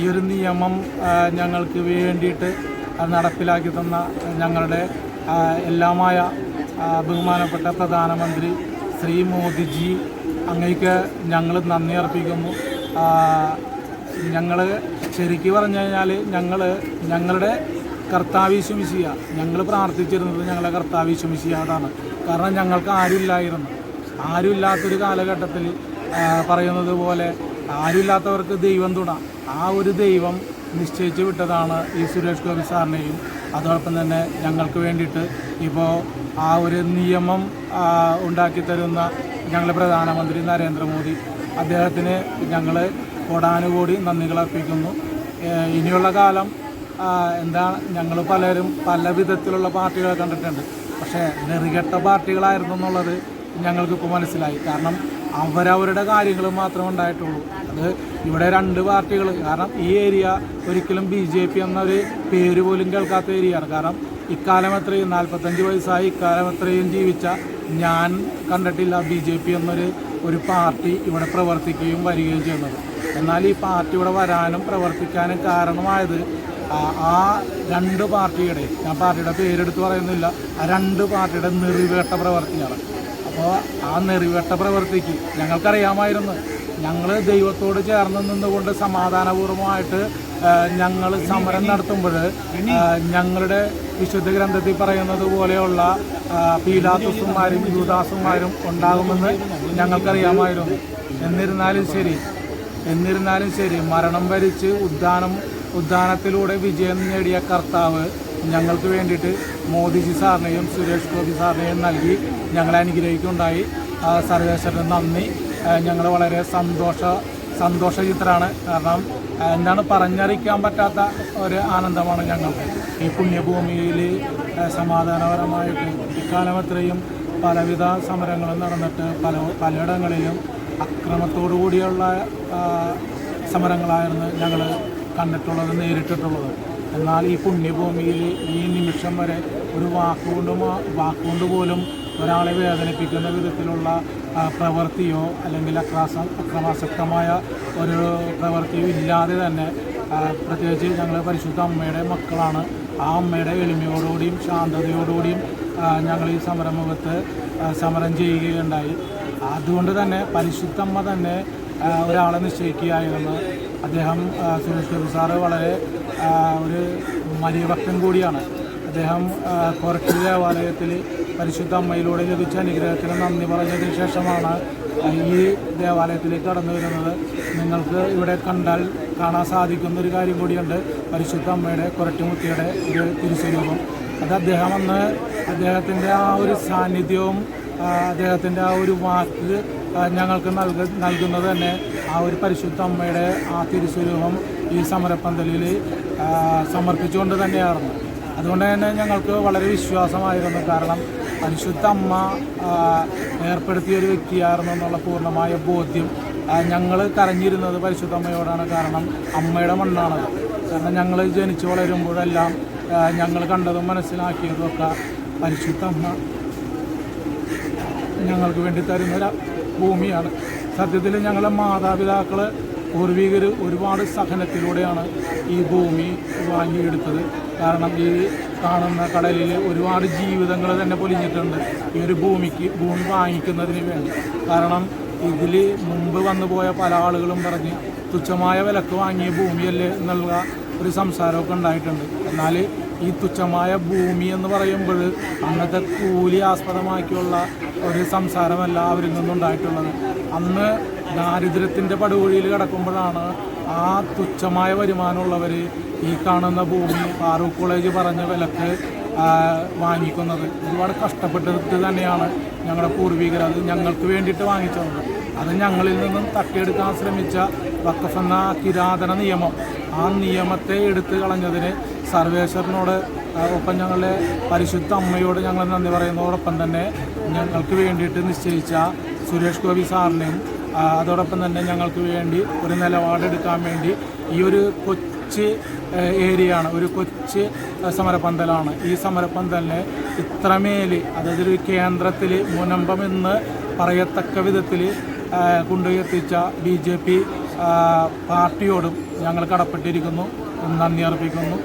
ഈ ഒരു നിയമം ഞങ്ങൾക്ക് വേണ്ടിയിട്ട് നടപ്പിലാക്കി തന്ന ഞങ്ങളുടെ എല്ലാമായ ബഹുമാനപ്പെട്ട പ്രധാനമന്ത്രി ശ്രീ മോദിജി അങ്ങേക്ക് ഞങ്ങൾ നന്ദി അർപ്പിക്കുന്നു. ഞങ്ങൾ ശരിക്കും പറഞ്ഞു കഴിഞ്ഞാൽ ഞങ്ങൾ ഞങ്ങളുടെ കർത്താവിശ്വമിശിയ ഞങ്ങൾ പ്രാർത്ഥിച്ചിരുന്നത് ഞങ്ങളെ കർത്താവിശ്വമിശിയാതാണ് കാരണം ഞങ്ങൾക്ക് ആരുമില്ലായിരുന്നു. ആരുമില്ലാത്തൊരു കാലഘട്ടത്തിൽ പറയുന്നത് പോലെ ആരുമില്ലാത്തവർക്ക് ദൈവം തുണ ആ ഒരു ദൈവം നിശ്ചയിച്ചു വിട്ടതാണ് ഈ സുരേഷ് ഗോപി സാറിനെയും. അതോടൊപ്പം തന്നെ ഞങ്ങൾക്ക് വേണ്ടിയിട്ട് ഇപ്പോൾ ആ ഒരു നിയമം ഉണ്ടാക്കി തരുന്ന ഞങ്ങളുടെ പ്രധാനമന്ത്രി നരേന്ദ്രമോദി. അദ്ദേഹത്തിന് ഞങ്ങൾ കോടാനുകോടി നന്ദികൾ അർപ്പിക്കുന്നു. ഇനിയുള്ള കാലം എന്താ ഞങ്ങൾ പലരും പല വിധത്തിലുള്ള പാർട്ടികളെ കണ്ടിട്ടുണ്ട്. പക്ഷേ നെറികെട്ട പാർട്ടികളായിരുന്നു എന്നുള്ളത് ഞങ്ങൾക്കിപ്പോൾ മനസ്സിലായി. കാരണം അവരവരുടെ കാര്യങ്ങൾ മാത്രമേ ഉണ്ടായിട്ടുള്ളൂ. അത് ഇവിടെ രണ്ട് പാർട്ടികൾ കാരണം ഈ ഏരിയ ഒരിക്കലും ബി ജെ പി എന്നൊരു പേര് പോലും കേൾക്കാത്ത ഏരിയയാണ്. കാരണം ഇക്കാലം എത്രയും നാൽപ്പത്തഞ്ച് വയസ്സായി ഇക്കാലം എത്രയും ജീവിച്ച ഞാൻ കണ്ടിട്ടില്ല ബി ജെ പി എന്നൊരു ഒരു പാർട്ടി ഇവിടെ പ്രവർത്തിക്കുകയും വരികയും ചെയ്യുന്നത്. എന്നാൽ ഈ പാർട്ടി ഇവിടെ വരാനും പ്രവർത്തിക്കാനും കാരണമായത് ആ- രണ്ട് പാർട്ടിയുടെ ഞാൻ പാർട്ടിയുടെ പേരെടുത്ത് പറയുന്നില്ല ആ രണ്ട് പാർട്ടിയുടെ നിറവേട്ട പ്രവർത്തിയാണ്. അപ്പോൾ ആ നെറിവട്ട പ്രവൃത്തിക്ക് ഞങ്ങൾക്കറിയാമായിരുന്നു. ഞങ്ങൾ ദൈവത്തോട് ചേർന്ന് നിന്നുകൊണ്ട് സമാധാനപൂർവമായിട്ട് ഞങ്ങൾ സമരം നടത്തുമ്പോൾ ഞങ്ങളുടെ വിശുദ്ധ ഗ്രന്ഥത്തിൽ പറയുന്നത് പോലെയുള്ള പീലാത്തുസുമാരും യൂദാസുമാരും ഉണ്ടാകുമെന്ന് ഞങ്ങൾക്കറിയാമായിരുന്നു. എന്നിരുന്നാലും ശരി എന്നിരുന്നാലും ശരി മരണം വരിച്ച് ഉദ്ധാനം ഉദ്ധാനത്തിലൂടെ വിജയം നേടിയ കർത്താവ് ഞങ്ങൾക്ക് വേണ്ടിയിട്ട് മോദിജി സാറിനെയും സുരേഷ് ഗോപി സാറിനെയും നൽകി ഞങ്ങളെ അനുഗ്രഹിക്കുണ്ടായി സർവേശ്വരന് നന്ദി. ഞങ്ങൾ വളരെ സന്തോഷ സന്തോഷചിത്രമാണ് കാരണം എന്താണ് പറഞ്ഞറിയിക്കാൻ പറ്റാത്ത ഒരു ആനന്ദമാണ് ഞങ്ങൾക്ക്. ഈ പുണ്യഭൂമിയിൽ സമാധാനപരമായിട്ട് ഇക്കാലം അത്രയും പലവിധ സമരങ്ങളും നടന്നിട്ട് പല പലയിടങ്ങളിലും അക്രമത്തോടു കൂടിയുള്ള സമരങ്ങളായിരുന്നു ഞങ്ങൾ കണ്ടിട്ടുള്ളത് നേരിട്ടിട്ടുള്ളത്. എന്നാൽ ഈ പുണ്യഭൂമിയിൽ ഈ നിമിഷം വരെ ഒരു വാക്കുകൊണ്ട് വാക്കുകൊണ്ട് പോലും ഒരാളെ വേദനിപ്പിക്കുന്ന വിധത്തിലുള്ള പ്രവൃത്തിയോ അല്ലെങ്കിൽ അക്രാസ അക്രമാസക്തമായ ഒരു പ്രവൃത്തിയോ ഇല്ലാതെ തന്നെ പ്രത്യേകിച്ച് ഞങ്ങൾ പരിശുദ്ധ അമ്മയുടെ മക്കളാണ്. ആ അമ്മയുടെ എളിമയോടുകൂടിയും ശാന്തതയോടുകൂടിയും ഞങ്ങൾ ഈ സമരമുഖത്ത് സമരം ചെയ്യുകയുണ്ടായി. അതുകൊണ്ട് തന്നെ പരിശുദ്ധ അമ്മ തന്നെ ഒരാളെ നിശ്ചയിക്കുകയായിരുന്നു. അദ്ദേഹം സുരേഷ് ഗോപി സാറ് വളരെ ഒരു മരിയഭക്തൻ കൂടിയാണ്. അദ്ദേഹം ആ, ദേവാലയത്തിൽ പരിശുദ്ധ അമ്മയിലൂടെ ലഭിച്ച അനുഗ്രഹത്തിന് നന്ദി പറഞ്ഞതിന് ശേഷമാണ് ഈ ദേവാലയത്തിലേക്ക് കടന്നു വരുന്നത്. നിങ്ങൾക്ക് ഇവിടെ കണ്ടാൽ കാണാൻ സാധിക്കുന്ന ഒരു കാര്യം കൂടിയുണ്ട്. പരിശുദ്ധ അമ്മയുടെ കൊരട്ടിമുത്തിയുടെ ഒരു തിരുസ്വരൂപം. അത് അദ്ദേഹം അന്ന് അദ്ദേഹത്തിന്റെ ആ ഒരു സാന്നിധ്യവും അദ്ദേഹത്തിന്റെ ആ ഒരു വാക്ക് ഞങ്ങൾക്ക് നൽകുന്നത് തന്നെ ആ ഒരു പരിശുദ്ധ അമ്മയുടെ ആ തിരുസ്വരൂപം ഈ സമരപ്പന്തലിൽ സമർപ്പിച്ചുകൊണ്ട് തന്നെയായിരുന്നു. അതുകൊണ്ട് തന്നെ ഞങ്ങൾക്ക് വളരെ വിശ്വാസമായിരുന്നു. കാരണം പരിശുദ്ധ അമ്മ ഏർപ്പെടുത്തിയ ഒരു വ്യക്തിയായിരുന്നു എന്നുള്ള പൂർണമായ ബോധ്യം ഞങ്ങൾ കരഞ്ഞിരുന്നത് പരിശുദ്ധ അമ്മയോടാണ്. കാരണം അമ്മയുടെ മണ്ണാണത്. കാരണം ഞങ്ങൾ ജനിച്ചു വളരുമ്പോഴെല്ലാം ഞങ്ങൾ കണ്ടതും മനസ്സിലാക്കിയതും ഒക്കെ പരിശുദ്ധ അമ്മ ഞങ്ങൾക്ക് വേണ്ടി തരുന്ന ഭൂമിയാണ്. സത്യത്തിൽ ഞങ്ങളെ മാതാപിതാക്കൾ പൂർവികർ ഒരുപാട് സഹനത്തിലൂടെയാണ് ഈ ഭൂമി വാങ്ങിയെടുത്തത്. കാരണം ഈ കാണുന്ന കടലിൽ ഒരുപാട് ജീവിതങ്ങൾ തന്നെ പൊലിഞ്ഞിട്ടുണ്ട്. ഈ ഒരു ഭൂമിക്ക് ഭൂമി വാങ്ങിക്കുന്നതിന് വേണ്ടി. കാരണം ഇതിൽ മുമ്പ് വന്നു പോയ പല ആളുകളും പറഞ്ഞ് തുച്ഛമായ വിലക്ക് വാങ്ങിയ ഭൂമിയല്ലേ എന്നുള്ള ഒരു സംസാരമൊക്കെ ഉണ്ടായിട്ടുണ്ട്. എന്നാൽ ഈ തുച്ഛമായ ഭൂമി എന്ന് പറയുമ്പോൾ അന്നത്തെ കൂലി ആസ്പദമാക്കിയുള്ള ഒരു സംസാരമല്ല അവരിൽ നിന്നുണ്ടായിട്ടുള്ളത്. അന്ന് ദാരിദ്ര്യത്തിന്റെ പടുകുഴിയിൽ കിടക്കുമ്പോഴാണ് ആ തുച്ഛമായ വരുമാനമുള്ളവർ ഈ കാണുന്ന ഭൂമി ഫാറൂഖ് കോളേജ് പറഞ്ഞ വിലക്ക് വാങ്ങിക്കുന്നത്. ഒരുപാട് കഷ്ടപ്പെട്ടിട്ട് തന്നെയാണ് ഞങ്ങളുടെ പൂർവികർ അത് ഞങ്ങൾക്ക് വേണ്ടിയിട്ട് വാങ്ങിച്ചത്. അത് ഞങ്ങളിൽ നിന്നും തട്ടിയെടുക്കാൻ ശ്രമിച്ച വക്കഫെന്ന കിരാതന നിയമം. ആ നിയമത്തെ എടുത്തു കളഞ്ഞതിന് സർവേശ്വരനോട് ഒപ്പം ഞങ്ങളുടെ പരിശുദ്ധ അമ്മയോട് ഞങ്ങൾ നന്ദി പറയുന്നതോടൊപ്പം തന്നെ ഞങ്ങൾക്ക് വേണ്ടിയിട്ട് നിശ്ചയിച്ച സുരേഷ് ഗോപി സാറിനെയും അതോടൊപ്പം തന്നെ ഞങ്ങൾക്ക് വേണ്ടി ഒരു നിലപാടെടുക്കാൻ വേണ്ടി ഈ ഒരു കൊച്ച് ഏരിയയാണ് ഒരു കൊച്ച് സമരപ്പന്തലാണ് ഈ സമരപ്പന്തലിനെ ഇത്രമേൽ അതായത് ഒരു കേന്ദ്രത്തിൽ മുനമ്പമെന്ന് പറയത്തക്ക വിധത്തിൽ എത്തിച്ച ബി ജെ പി പാർട്ടിയോടും ഞങ്ങൾ കടപ്പെട്ടിരിക്കുന്നു. നന്ദി അർപ്പിക്കുന്നു.